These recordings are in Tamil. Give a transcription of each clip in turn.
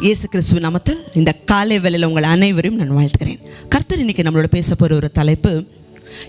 இயேசு கிறிஸ்துவ நாமத்தில் இந்த காலை வேளையில் உங்கள் அனைவரையும் நான் வாழ்த்துக்கிறேன் கர்த்தர் இன்னைக்கு நம்மளோட பேச போகிற ஒரு தலைப்பு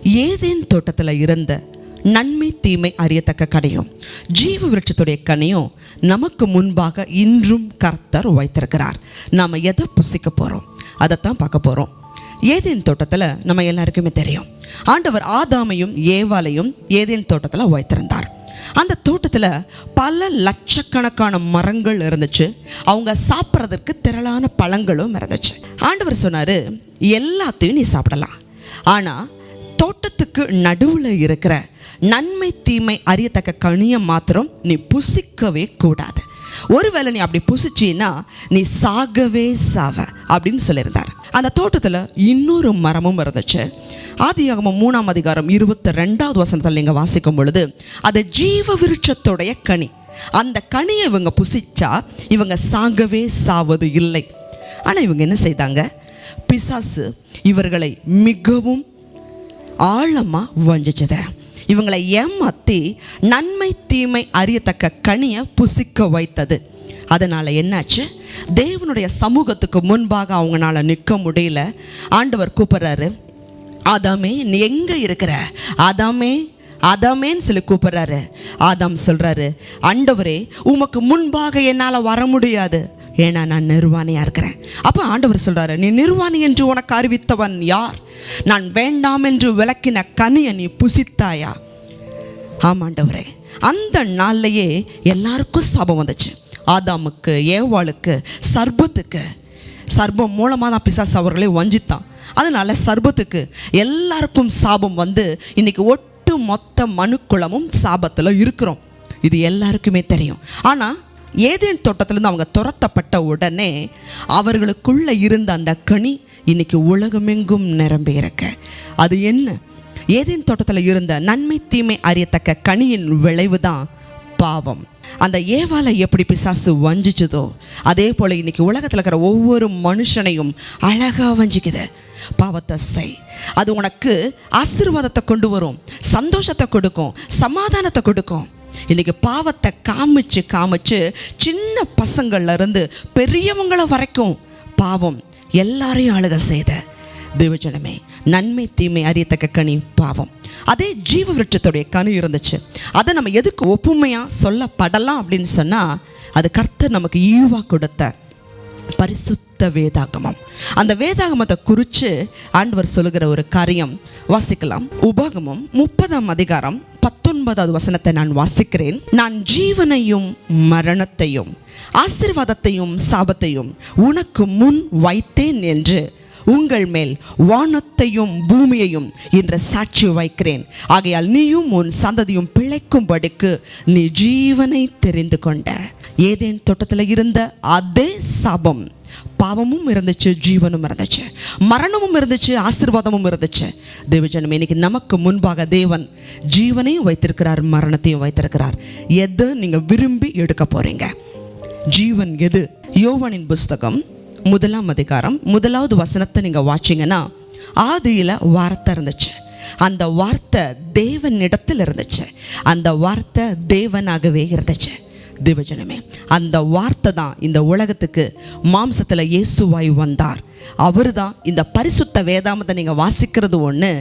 ஏதேன் தோட்டத்தில் இருந்த நன்மை தீமை அறியத்தக்க கடையும் ஜீவ விருட்சத்துடைய கனியும் நமக்கு முன்பாக இன்றும் கர்த்தர் வைத்திருக்கிறார் நாம் எதை புசிக்க போகிறோம் அதைத்தான் பார்க்க போகிறோம் ஏதேன் தோட்டத்தில் நம்ம எல்லாருக்குமே தெரியும். ஆண்டவர் ஆதாமையும் ஏவாலையும் ஏதேன் தோட்டத்தில் வைத்திருந்தார் அந்த தோட்டத்தில் பல லட்சக்கணக்கான மரங்கள் இருந்துச்சு. அவங்க சாப்பிட்றதுக்கு திரளான பழங்களும் இருந்துச்சு. ஆண்டவர் சொன்னார் எல்லாத்தையும் நீ சாப்பிடலாம். ஆனால் தோட்டத்துக்கு நடுவில் இருக்கிற நன்மை தீமை அறியத்தக்க கனியை மாத்திரம் நீ புசிக்கவே கூடாது. ஒருவேளை நீ அப்படி புசிச்சின்னா நீ சாகவே சாவ அப்படின்னு சொல்லியிருந்தார். அந்த தோட்டத்தில் இன்னொரு மரமும் இருந்துச்சு. ஆதியாகமம் மூணாம் அதிகாரம் இருபத்தி ரெண்டாவது வசனத்தில் நீங்கள் வாசிக்கும் பொழுது அது ஜீவ விருட்சத்துடைய கனி. அந்த கனியை இவங்க புசிச்சா இவங்க சாகவே சாவது இல்லை. ஆனால் இவங்க என்ன செய்தாங்க? பிசாசு இவர்களை மிகவும் ஆழமாக வஞ்சிச்சது. இவங்களை ஏமாற்றி நன்மை தீமை அறியத்தக்க கனியை புசிக்க வைத்தது. அதனால் என்னாச்சு? தேவனுடைய சமூகத்துக்கு முன்பாக அவங்களால நிற்க முடியல. ஆண்டவர் கூப்பிட்றாரு ஆதாமே நீ எங்கே இருக்கிற? ஆதாமே ஆதாமேன்னு சொல்லி கூப்பிட்றாரு. ஆதாம் சொல்கிறாரு ஆண்டவரே உமக்கு முன்பாக என்னால் வர முடியாது. ஏன்னா நான் நிர்வாணியாக இருக்கிறேன். அப்போ ஆண்டவர் சொல்கிறாரு நீ நிர்வாணி என்று உனக்கு அறிவித்தவன் யார்? நான் வேண்டாம் என்று விளக்கின கனியை நீ புசித்தாயா? ஆமாண்டவரே அந்த நாள்லையே எல்லாருக்கும் சாபம் வந்துச்சு. ஆதாமுக்கு ஏவாளுக்கு சர்பத்துக்கு சர்பம் மூலமாக தான் பிசாஸ் அவர்களை வஞ்சித்தான். அதனால சர்பத்துக்கு எல்லாருக்கும் சாபம் வந்து இன்றைக்கி ஒட்டு மொத்த மனுக்குளமும் சாபத்தில் இருக்கிறோம். இது எல்லாருக்குமே தெரியும். ஆனால் ஏதேன் தோட்டத்திலேருந்து அவங்க துரத்தப்பட்ட உடனே அவர்களுக்குள்ளே இருந்த அந்த கனி இன்னைக்கு உலகமெங்கும் நிரம்பி இருக்க. அது என்ன? ஏதேன் தோட்டத்தில் இருந்த நன்மை தீமை அறியத்தக்க கனியின் விளைவு தான் பாவம். அந்த ஏவாலை எப்படி பிசாசு வஞ்சிச்சதோ அதே போல் இன்னைக்கு உலகத்தில் இருக்கிற ஒவ்வொரு மனுஷனையும் அழகாக வஞ்சிக்குது. பாவத்தை செய். அது உனக்கு ஆசீர்வாதத்தை கொண்டு வரும் சந்தோஷத்தை கொடுக்கும் சமாதானத்தை கொடுக்கும். இன்னைக்கு பாவத்தை காமிச்சு காமிச்சு சின்ன பசங்கள்ல இருந்து பெரியவங்கள வரைக்கும் பாவம் எல்லாரையும் அழுக செய்த. தேவஜனமே நன்மை தீமை அறியத்தக்க கனி பாவம். அதே ஜீவ விருட்சத்துடைய கனி இருந்துச்சு. அதை நம்ம எதுக்கு ஒப்புமையாக சொல்லப்படலாம் அப்படின்னு சொன்னால் அது கர்த்தர் நமக்கு ஈவா கொடுத்த பரிசுத்த வேதாகமம். அந்த வேதாகமத்தை குறித்து ஆண்டவர் சொல்லுகிற ஒரு காரியம் வாசிக்கலாம். உபாகமம் முப்பதாம் அதிகாரம் பத்தொன்பதாவது வசனத்தை நான் வாசிக்கிறேன். நான் ஜீவனையும் மரணத்தையும் ஆசீர்வாதத்தையும் சாபத்தையும் உனக்கு முன் வைத்தேன் என்று உங்கள் மேல் வானத்தையும் பூமியையும் என்ற சாட்சி வைக்கிறேன். ஆகையால் நீயும் உன் சந்ததியும் பிழைக்கும்படிக்கு நீ ஜீவனை தெரிந்து கொண்ட ஏதேன் தோட்டத்தில் இருந்த அதே சாபம் பாவமும் இருந்துச்சு ஜீவனும் இருந்துச்சு மரணமும் இருந்துச்சு ஆசீர்வாதமும் இருந்துச்சு. தேவஜனம் இன்னைக்கு நமக்கு முன்பாக தேவன் ஜீவனையும் வைத்திருக்கிறார் மரணத்தையும் வைத்திருக்கிறார். எது நீங்கள் விரும்பி எடுக்க போகிறீங்க ஜீவன் எது? யோவனின் புஸ்தகம் முதலாம் அதிகாரம் முதலாவது வசனத்தை நீங்கள் வாட்சிங்கன்னா ஆதியில் வார்த்தை இருந்துச்சு. அந்த வார்த்தை தேவனிடத்தில் இருந்துச்சு. அந்த வார்த்தை தேவனாகவே இருந்துச்சு. தேவஜனமே. அந்த வார்த்தை தான் இந்த உலகத்துக்கு மாம்சத்தில் இயேசுவாய் வந்தார். அவர் தான் இந்த பரிசுத்த வேதாமத்தை நீங்கள் வாசிக்கிறது ஒன்று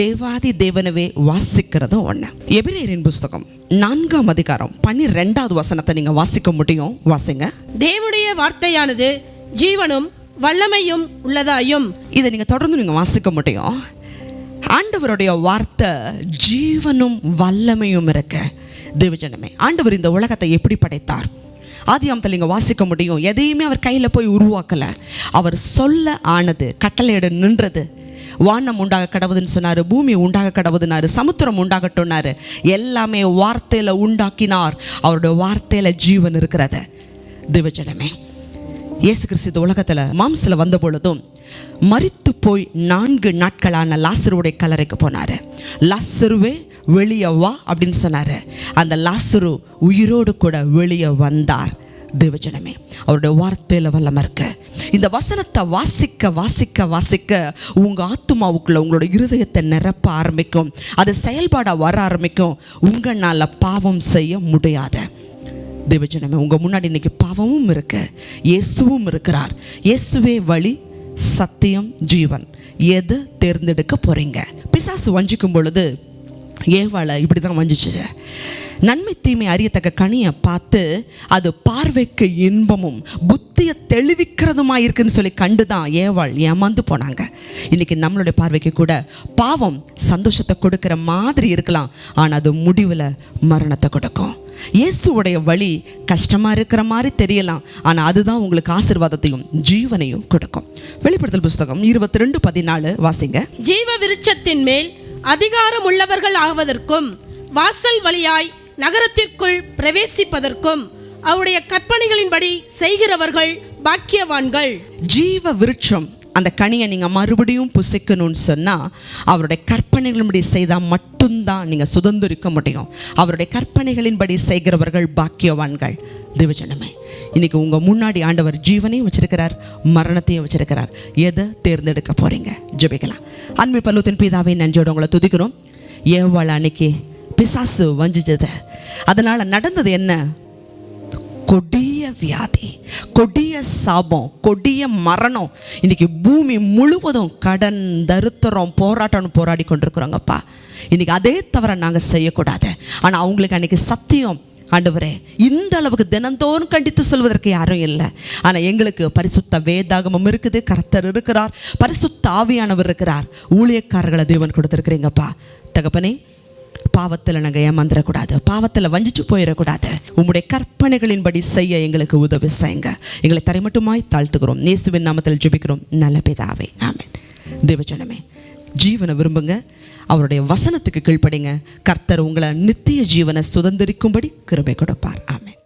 தேவாதி தேவனவே வாசிக்கிறதும் ஒன்று எபிரேயரின் புஸ்தகம் நான்காம் அதிகாரம் பன்னிரெண்டாவது வசனத்தை நீங்கள் வாசிக்க முடியும்? வாசிங்க. தேவனுடைய வார்த்தையானது ஜீவனும் வல்லமையும் உள்ளதாயும். இதை நீங்கள் தொடர்ந்து நீங்கள் வாசிக்க முடியும். ஆண்டவருடைய வார்த்தை ஜீவனும் வல்லமையும் இருக்க. தேவஜனமே. ஆண்டவர் இந்த உலகத்தை எப்படி படைத்தார்? ஆதியாமத்தில் நீங்கள் வாசிக்க முடியும். எதையுமே அவர் கையில் போய் உருவாக்கலை. அவர் சொல்ல ஆனது கட்டளையிட நின்றது. வானம் உண்டாக கடவுதுன்னு சொன்னார் பூமி உண்டாக கடவுதுனாரு சமுத்திரம் உண்டாகட்டும்னாரு எல்லாமே வார்த்தையில் உண்டாக்கினார். அவருடைய வார்த்தையில் ஜீவன் இருக்கிறது. திவஜனமே இயேசு கிறிஸ்து இந்த உலகத்தில் மாம்சத்தில் வந்த பொழுதும் மறித்து போய் நான்கு நாட்களான லாசருடைய கல்லறைக்கு போனார். லாசருவே வெளியே வா அப்படின்னு சொன்னார். அந்த லாசரு உயிரோடு கூட வெளியே வந்தார். தேவஜனமே அவருடைய வார்த்தையில் வல்லம் இருக்கு. இந்த வசனத்தை வாசிக்க வாசிக்க வாசிக்க உங்கள் ஆத்துமாவுக்குள்ள உங்களோட இருதயத்தை நிரப்ப ஆரம்பிக்கும். அது செயல்பாடாக வர ஆரம்பிக்கும். உங்களால் பாவம் செய்ய முடியாத. தேவஜனமே உங்கள் முன்னாடி இன்னைக்கு பாவமும் இருக்கு. இயேசுவும் இருக்கிறார். இயேசுவே வழி சத்தியம் ஜீவன். எது தேர்ந்தெடுக்க போகிறீங்க பிசாசு வஞ்சிக்கும் பொழுது ஏவாளை இப்படி தான் வஞ்சிச்சு. நன்மை தீமை அறியத்தக்க கனியை பார்த்து அது பார்வைக்கு இன்பமும் புத்தியை தெளிவிக்கிறதுமா இருக்குன்னு சொல்லி கண்டு தான் ஏவாள் ஏமாந்து போனாங்க. இன்றைக்கி நம்மளுடைய பார்வைக்கு கூட பாவம் சந்தோஷத்தை கொடுக்கிற மாதிரி இருக்கலாம். ஆனால் அது முடிவில் மரணத்தை கொடுக்கும். இயேசுவுடைய வழி கஷ்டமாக இருக்கிற மாதிரி தெரியலாம். ஆனால் அதுதான் உங்களுக்கு ஆசீர்வாதத்தையும் ஜீவனையும் கொடுக்கும். வெளிப்படுத்தல் புஸ்தகம் இருபத்தி ரெண்டு பதினாலு வாசிங்க. ஜீவ விருட்சத்தின் மேல் அதிகாரம் உள்ளவர்கள் ஆவதற்கும் வாசல் வழியாய் நகரத்திற்குள் பிரவேசிப்பதற்கும் அவருடைய கற்பனைகளின்படி செய்கிறவர்கள் பாக்கியவான்கள். ஜீவ விருட்சம். அந்த கனியை நீங்கள் மறுபடியும் புசிக்கணும்னு சொன்னால் அவருடைய கற்பனைகளின்படி செய்தால் மட்டும்தான் நீங்கள் சுதந்திரிக்க முடியும். அவருடைய கற்பனைகளின்படி செய்கிறவர்கள் பாக்கியவான்கள். தேவஜனமே இன்னைக்கு உங்கள் முன்னாடி ஆண்டவர் ஜீவனையும் வச்சிருக்கிறார் மரணத்தையும் வச்சிருக்கிறார். எதை தேர்ந்தெடுக்க போகிறீங்க ஜெபிக்கலாம். அன்பு பல்லுத்தின் பிதாவை நன்றியோட உங்களை துதிக்கிறோம். ஏவாள் அன்னைக்கு பிசாசு வஞ்சிச்சது? அதனால் நடந்தது என்ன? கொடிய வியாதி கொடிய சாபம் கொடிய மரணம். இன்னைக்கு பூமி முழுவதும் கடன் தருத்திரம் போராட்டம்னு போராடி கொண்டிருக்கிறோங்கப்பா. இன்னைக்கு அதே தவிர நாங்கள் செய்யக்கூடாது. ஆனால் அவங்களுக்கு அன்னைக்கு சத்தியம். ஆண்டவரே இந்த அளவுக்கு தினந்தோறும் கண்டித்து சொல்வதற்கு யாரும் இல்லை. ஆனால் எங்களுக்கு பரிசுத்த வேதாகமம் இருக்குது கர்த்தர் இருக்கிறார் பரிசுத்த ஆவியானவர் இருக்கிறார். ஊழியக்காரர்களை தேவன் கொடுத்துருக்குறீங்கப்பா. தகப்பனே பாவத்தில் நாங்கள் ஏமாந்துடக்கூடாது பாவத்தில் வஞ்சிச்சு போயிடக்கூடாது உங்களுடைய கற்பனைகளின்படி செய்ய எங்களுக்கு உதவி செய்யுங்க. எங்களை தரைமட்டுமாய் தாழ்த்துக்கிறோம் நேசுவின் நாமத்தில் ஜெபிக்கிறோம். நல்ல பிதாவே. ஆமேன். தேவஜனமே ஜீவனை விரும்புங்க. அவருடைய வசனத்துக்கு கீழ்ப்படிங்க. கர்த்தர் உங்களை நித்திய ஜீவனை சுதந்திரிக்கும்படி கிருபை கொடுப்பார். ஆமேன்.